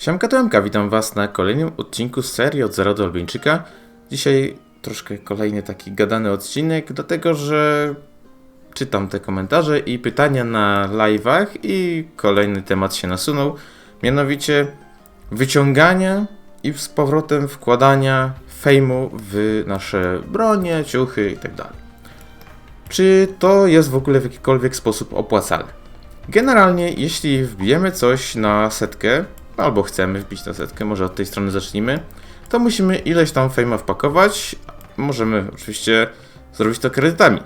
Siemka Tomka, witam was na kolejnym odcinku serii od Zera do Albańczyka. Dzisiaj troszkę kolejny taki gadany odcinek, dlatego że czytam te komentarze i pytania na live'ach i kolejny temat się nasunął, mianowicie wyciągania i z powrotem wkładania fejmu w nasze bronie, ciuchy itd. Czy to jest w ogóle w jakikolwiek sposób opłacalne? Generalnie, jeśli wbijemy coś na setkę, albo chcemy wbić na setkę, może od tej strony zacznijmy, to musimy ileś tam fejma wpakować. Możemy oczywiście zrobić to kredytami.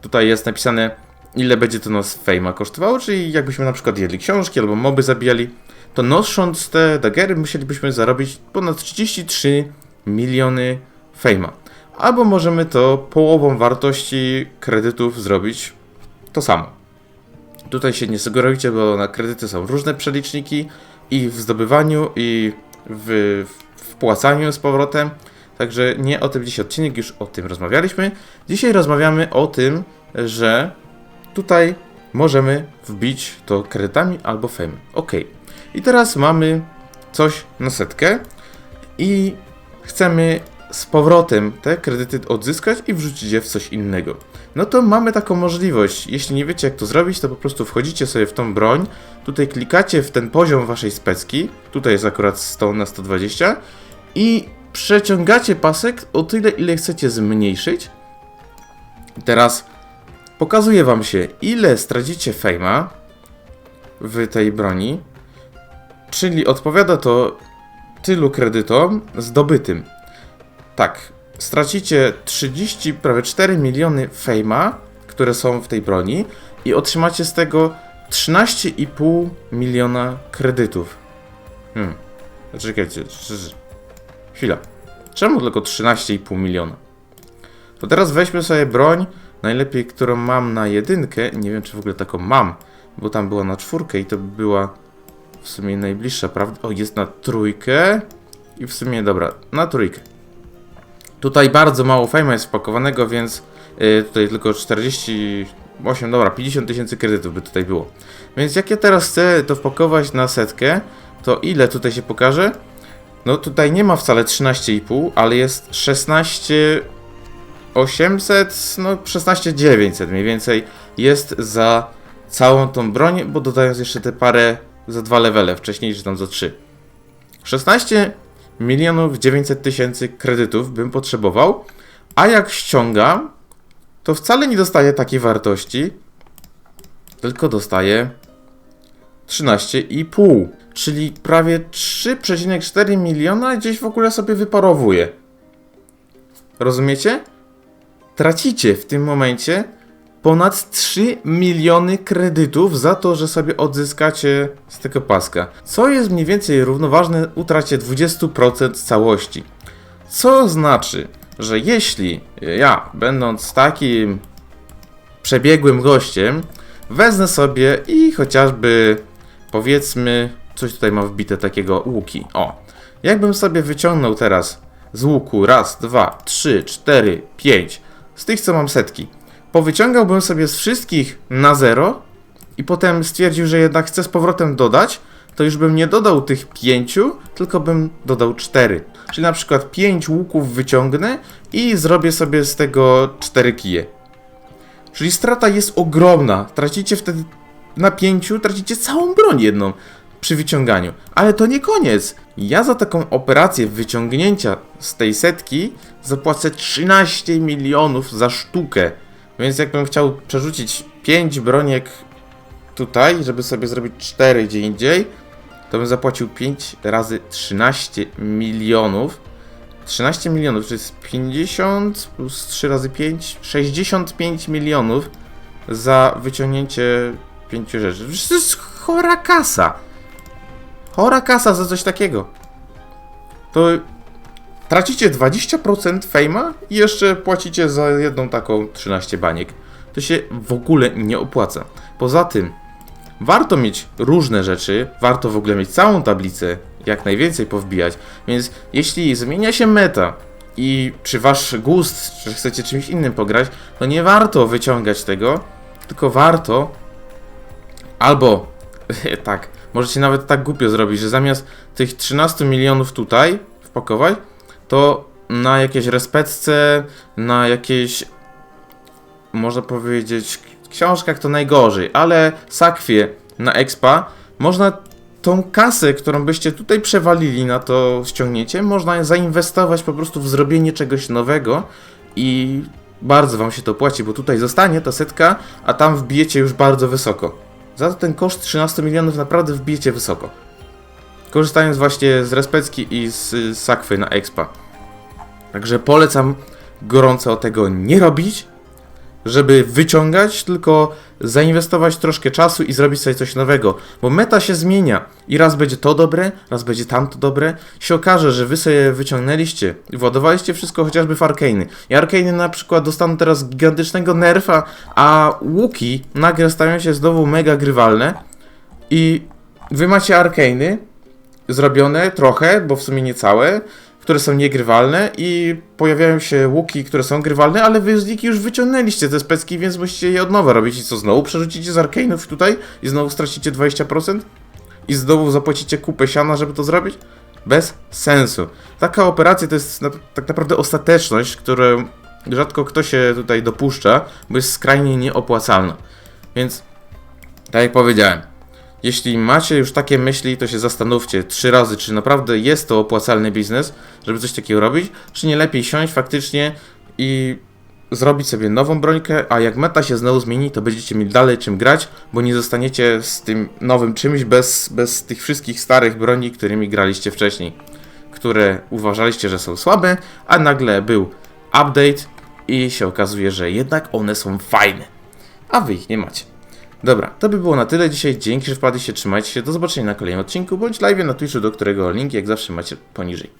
Tutaj jest napisane, ile będzie to nas fejma kosztowało, czyli jakbyśmy na przykład jedli książki albo moby zabijali, to nosząc te dagery musielibyśmy zarobić ponad 33 miliony fejma. Albo możemy to połową wartości kredytów zrobić to samo. Tutaj się nie sugerujcie, bo na kredyty są różne przeliczniki i w zdobywaniu, i w wpłacaniu z powrotem. Także nie o tym dzisiaj odcinek, już o tym rozmawialiśmy. Dzisiaj rozmawiamy o tym, że tutaj możemy wbić to kredytami albo fame. Ok. I teraz mamy coś na setkę i chcemy z powrotem te kredyty odzyskać i wrzucić je w coś innego. No to mamy taką możliwość. Jeśli nie wiecie jak to zrobić, to po prostu wchodzicie sobie w tą broń, tutaj klikacie w ten poziom waszej specki, tutaj jest akurat 100 na 120 i przeciągacie pasek o tyle ile chcecie zmniejszyć. Teraz pokazuje wam się ile stracicie fejma w tej broni, czyli odpowiada to tylu kredytom zdobytym. Tak, stracicie 30, prawie 4 miliony fejma, które są w tej broni i otrzymacie z tego 13,5 miliona kredytów. Hmm. Czekajcie, chwila. Czemu tylko 13,5 miliona? To teraz weźmy sobie broń, najlepiej którą mam na jedynkę, nie wiem czy w ogóle taką mam, bo tam była na czwórkę i to była w sumie najbliższa, prawda? O, jest na trójkę i w sumie, dobra, na trójkę. Tutaj bardzo mało fejma jest wpakowanego, więc yy, tutaj tylko 48, dobra, 50 tysięcy kredytów by tutaj było. Więc jak ja teraz chcę to wpakować na setkę, to ile tutaj się pokaże? No tutaj nie ma wcale 13,5, ale jest 16 800, no 16 900 mniej więcej jest za całą tą broń, bo dodając jeszcze te parę za dwa levele wcześniej, czy tam za trzy. 16 milionów 900 tysięcy kredytów bym potrzebował, a jak ściągam, to wcale nie dostaję takiej wartości, tylko dostaję 13,5, czyli prawie 3,4 miliona gdzieś w ogóle sobie wyparowuje. Rozumiecie? Tracicie w tym momencie ponad 3 miliony kredytów za to, że sobie odzyskacie z tego paska. Co jest mniej więcej równoważne utracie 20% całości. Co znaczy, że jeśli ja, będąc takim przebiegłym gościem, wezmę sobie i chociażby powiedzmy, coś tutaj ma wbite takiego łuki. O, jakbym sobie wyciągnął teraz z łuku raz, dwa, trzy, cztery, pięć, z tych co mam setki, powyciągałbym sobie z wszystkich na zero i potem stwierdził, że jednak chcę z powrotem dodać, to już bym nie dodał tych pięciu, tylko bym dodał cztery. Czyli na przykład pięć łuków wyciągnę i zrobię sobie z tego cztery kije. Czyli strata jest ogromna. Tracicie wtedy na pięciu, tracicie całą broń jedną przy wyciąganiu. Ale to nie koniec. Ja za taką operację wyciągnięcia z tej setki zapłacę 13 milionów za sztukę. Więc jakbym chciał przerzucić 5 broniek tutaj, żeby sobie zrobić 4 gdzie indziej, to bym zapłacił 5 razy 13 milionów. 13 milionów, to jest 50 plus 3 razy 5, 65 milionów za wyciągnięcie 5 rzeczy. To jest chora kasa. Chora kasa za coś takiego. To Tracicie 20% fejma i jeszcze płacicie za jedną taką 13 baniek. To się w ogóle nie opłaca. Poza tym, warto mieć różne rzeczy, warto w ogóle mieć całą tablicę, jak najwięcej powbijać. Więc jeśli zmienia się meta i czy wasz gust, czy chcecie czymś innym pograć, to nie warto wyciągać tego, tylko warto albo tak, możecie nawet tak głupio zrobić, że zamiast tych 13 milionów tutaj wpakować, to na jakieś respecce, na jakieś można powiedzieć, książkach to najgorzej, ale sakwie na expa można tą kasę, którą byście tutaj przewalili na to ściągnięcie, można zainwestować po prostu w zrobienie czegoś nowego i bardzo wam się to płaci, bo tutaj zostanie ta setka, a tam wbijecie już bardzo wysoko. Za ten koszt 13 milionów naprawdę wbijecie wysoko. Korzystając właśnie z Respecki i z Sakwy na Expa. Także polecam gorąco tego nie robić, żeby wyciągać, tylko zainwestować troszkę czasu i zrobić sobie coś nowego, bo meta się zmienia i raz będzie to dobre, raz będzie tamto dobre. Się okaże, że wy sobie wyciągnęliście i władowaliście wszystko chociażby w Arkeiny. I Arkeiny na przykład dostaną teraz gigantycznego nerfa, a łuki nagle stają się znowu mega grywalne i wy macie Arkeiny zrobione trochę, bo w sumie nie całe, które są niegrywalne i pojawiają się łuki, które są grywalne, ale wy z już wyciągnęliście te specki, więc musicie je od nowa robić i co, znowu przerzucicie z arcane'ów tutaj i znowu stracicie 20%? I znowu zapłacicie kupę siana, żeby to zrobić? Bez sensu. Taka operacja to jest na, tak naprawdę ostateczność, którą rzadko kto się tutaj dopuszcza, bo jest skrajnie nieopłacalna. Więc, tak jak powiedziałem, jeśli macie już takie myśli, to się zastanówcie trzy razy, czy naprawdę jest to opłacalny biznes, żeby coś takiego robić, czy nie lepiej siąść faktycznie i zrobić sobie nową brońkę, a jak meta się znowu zmieni, to będziecie mieli dalej czym grać, bo nie zostaniecie z tym nowym czymś bez, bez tych wszystkich starych broni, którymi graliście wcześniej, które uważaliście, że są słabe, a nagle był update i się okazuje, że jednak one są fajne, a wy ich nie macie. Dobra, to by było na tyle dzisiaj. Dzięki, że wpadliście, trzymajcie się. Do zobaczenia na kolejnym odcinku bądź live na Twitchu, do którego link jak zawsze macie poniżej.